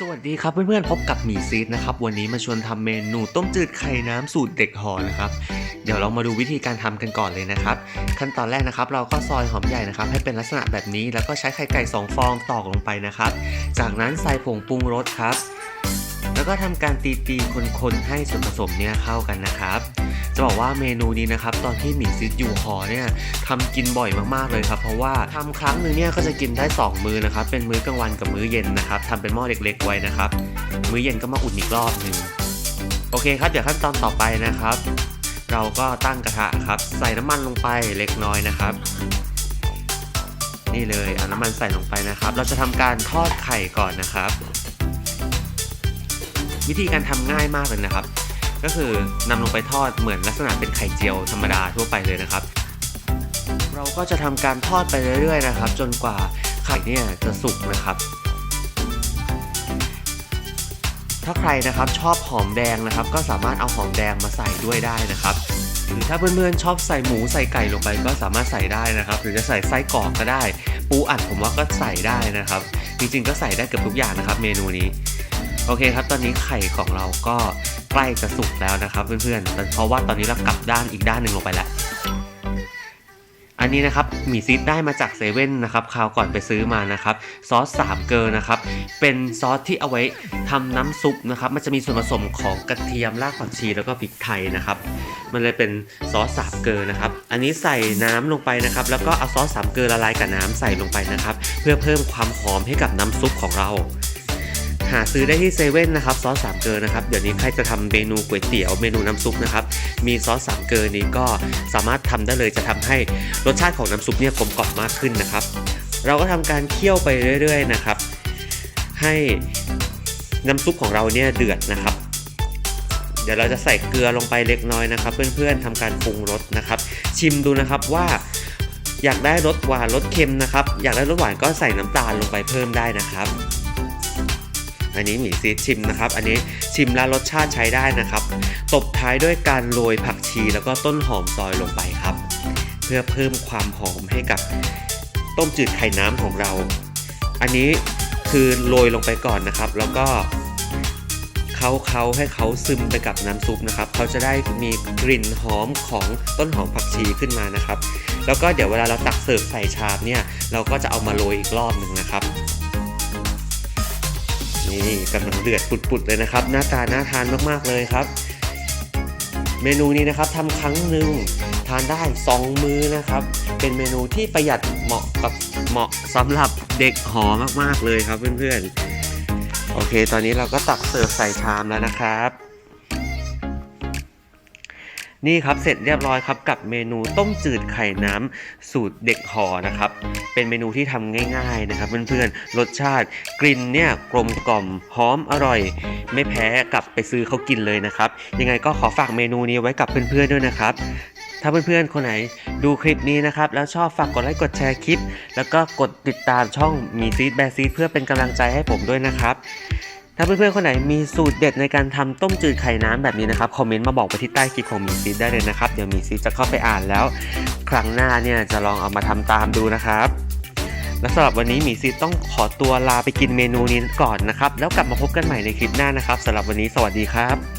สวัสดีครับเพื่อนๆพบกับหมีซีดนะครับ วันนี้มาชวนทำเมนูต้มจืดไข่น้ำสูตรเด็กหอนะครับ เดี๋ยวเรามาดูวิธีการทำกันก่อนเลยนะครับ ขั้นตอนแรกนะครับ เราก็ซอยหอมใหญ่นะครับ ให้เป็นลักษณะแบบนี้แล้วก็ใช้ไข่ไก่2ฟองตอกลงไปนะครับ จากนั้นใส่ผงปรุงรสครับ แล้วก็ทำการตีตีๆคนๆให้ส่วนผสมเนี่ยเข้ากันนะครับ จะบอกว่าเมนูนี้นะครับตอนที่หมีซิดอยู่หอเนี่ยทำกินบ่อยมากๆเลยครับ เพราะว่าทำครั้งหนึ่งเนี่ยก็จะกินได้ 2 มื้อนะครับ เป็นมื้อกลางวันกับมื้อเย็นนะครับทำเป็นหม้อเล็กๆไว้นะครับ มื้อเย็นก็มาอุ่นอีกรอบหนึ่งโอเคครับเดี๋ยวขั้นตอนต่อไปนะครับ เราก็ตั้งกระทะครับ ใส่น้ำมันลงไปเล็กน้อยนะครับนี่เลยเอาน้ำมันใส่ลงไปนะครับ เราจะทำการทอดไข่ก่อนนะครับ วิธีการทำง่ายมากเลยนะครับ ก็คือนำลงไปทอดเหมือนลักษณะเป็นไข่เจียวธรรมดาทั่วไปเลยนะครับ เราก็จะทำการทอดไปเรื่อยๆนะครับ จนกว่าไข่เนี่ยจะสุกนะครับถ้าใครนะครับชอบหอมแดงนะครับ ก็สามารถเอาหอมแดงมาใส่ด้วยได้นะครับ หรือถ้าเพื่อนๆชอบใส่หมูใส่ไก่ลงไปก็สามารถใส่ได้นะครับ หรือจะใส่ไส้กรอกก็ได้ ปูอัดผมว่าก็ใส่ได้นะครับ จริงๆก็ใส่ได้เกือบทุกอย่างนะครับ เมนูนี้ โอเคครับ ตอนนี้ไข่ของเราก็ใกล้จะสุกแล้วนะครับเพื่อนๆเพราะว่าตอนนี้เรากลับด้านอีกด้านหนึ่งลงไปแล้วอันนี้นะครับหมี่ซีดได้มาจากเซเว่นนะครับคราวก่อนไปซื้อมานะครับซอสสามเกลอนะครับเป็นซอสที่เอาไว้ทำน้ำซุปนะครับมันจะมีส่วนผสมของกระเทียมรากผักชีแล้วก็พริกไทยนะครับมันเลยเป็นซอสสามเกลอนะครับอันนี้ใส่น้ำลงไปนะครับแล้วก็เอาซอสสามเกลอละลายกับน้ำใส่ลงไปนะครับเพื่อเพิ่มความหอมให้กับน้ำซุปของเรา หาซื้อได้ที่เซเว่นนะครับซอสสามเกลอนะครับเดี๋ยวนี้ใครจะทำเมนูก๋วยเตี๋ยวเมนูน้ำซุปนะครับมีซอสสามเกลอนี้ก็สามารถทำได้เลยจะทำให้รสชาติของน้ำซุปเนี่ยกลมกล่อมมากขึ้นนะครับ เราก็ทำการเคี่ยวไปเรื่อย ๆ นะครับ ให้น้ำซุปของเราเนี่ยเดือดนะครับ เดี๋ยวเราจะใส่เกลือลงไปเล็กน้อยนะครับ เพื่อนๆทำการปรุงรสนะครับ ชิมดูนะครับว่าอยากได้รสหวานรสเค็มนะครับ อยากได้รสหวานก็ใส่น้ำตาลลงไปเพิ่มได้นะครับ อันนี้หมี่ซีดชิมนะครับ อันนี้ชิมแล้วรสชาติใช้ได้นะครับ ตบท้ายด้วยการโรยผักชีแล้วก็ต้นหอมซอยลงไปครับ เพื่อเพิ่มความหอมให้กับต้มจืดไข่น้ำของเรา อันนี้คือโรยลงไปก่อนนะครับ แล้วก็เขาเขาให้เขาซึมไปกับน้ำซุปนะครับ เขาจะได้มีกลิ่นหอมของต้นหอมผักชีขึ้นมานะครับ แล้วก็เดี๋ยวเวลาเราตักเสิร์ฟใส่ชามเนี่ย เราก็จะเอามาโรยอีกรอบหนึ่งนะครับ นี่กำลังเดือดปุดๆเลยนะครับ หน้าตาน่าทานมากๆเลยครับ เมนูนี้นะครับทำครั้งหนึ่งทานได้ 2 มื้อนะครับ เป็นเมนูที่ประหยัดเหมาะกับเหมาะสำหรับเด็กหอมากๆเลยครับเพื่อนๆ โอเค ตอนนี้เราก็ตักเสิร์ฟใส่ชามแล้วนะครับ นี่ครับเสร็จเรียบร้อยครับกับเมนูต้มจืดไข่น้ำสูตรเด็กหอนะครับ เป็นเมนูที่ทำง่ายๆนะครับเพื่อนๆรสชาติกลิ่นเนี่ยกลมกล่อมหอมอร่อย ไม่แพ้กลับไปซื้อเขากินเลยนะครับ ยังไงก็ขอฝากเมนูนี้ไว้กับเพื่อนๆด้วยนะครับถ้าเพื่อนๆ คนไหนดูคลิปนี้นะครับ แล้วชอบฝากกดไลค์กดแชร์คลิป แล้วก็กดติดตามช่องมีซีดแบซีดเพื่อเป็นกำลังใจให้ผมด้วยนะครับ ถ้าเพื่อนๆคนไหนมีสูตรเด็ดในการทำต้มจืดไข่น้ำแบบนี้นะครับคอมเมนต์มาบอกไปที่ใต้คลิปของมีซีดได้เลยนะครับเดี๋ยวมีซีดจะเข้าไปอ่านแล้ว ครั้งหน้าเนี่ยจะลองเอามาทำตามดูนะครับ และสำหรับวันนี้หมีซีดต้องขอตัวลาไปกินเมนูนี้ก่อนนะครับ แล้วกลับมาพบกันใหม่ในคลิปหน้านะครับสำหรับวันนี้สวัสดีครับ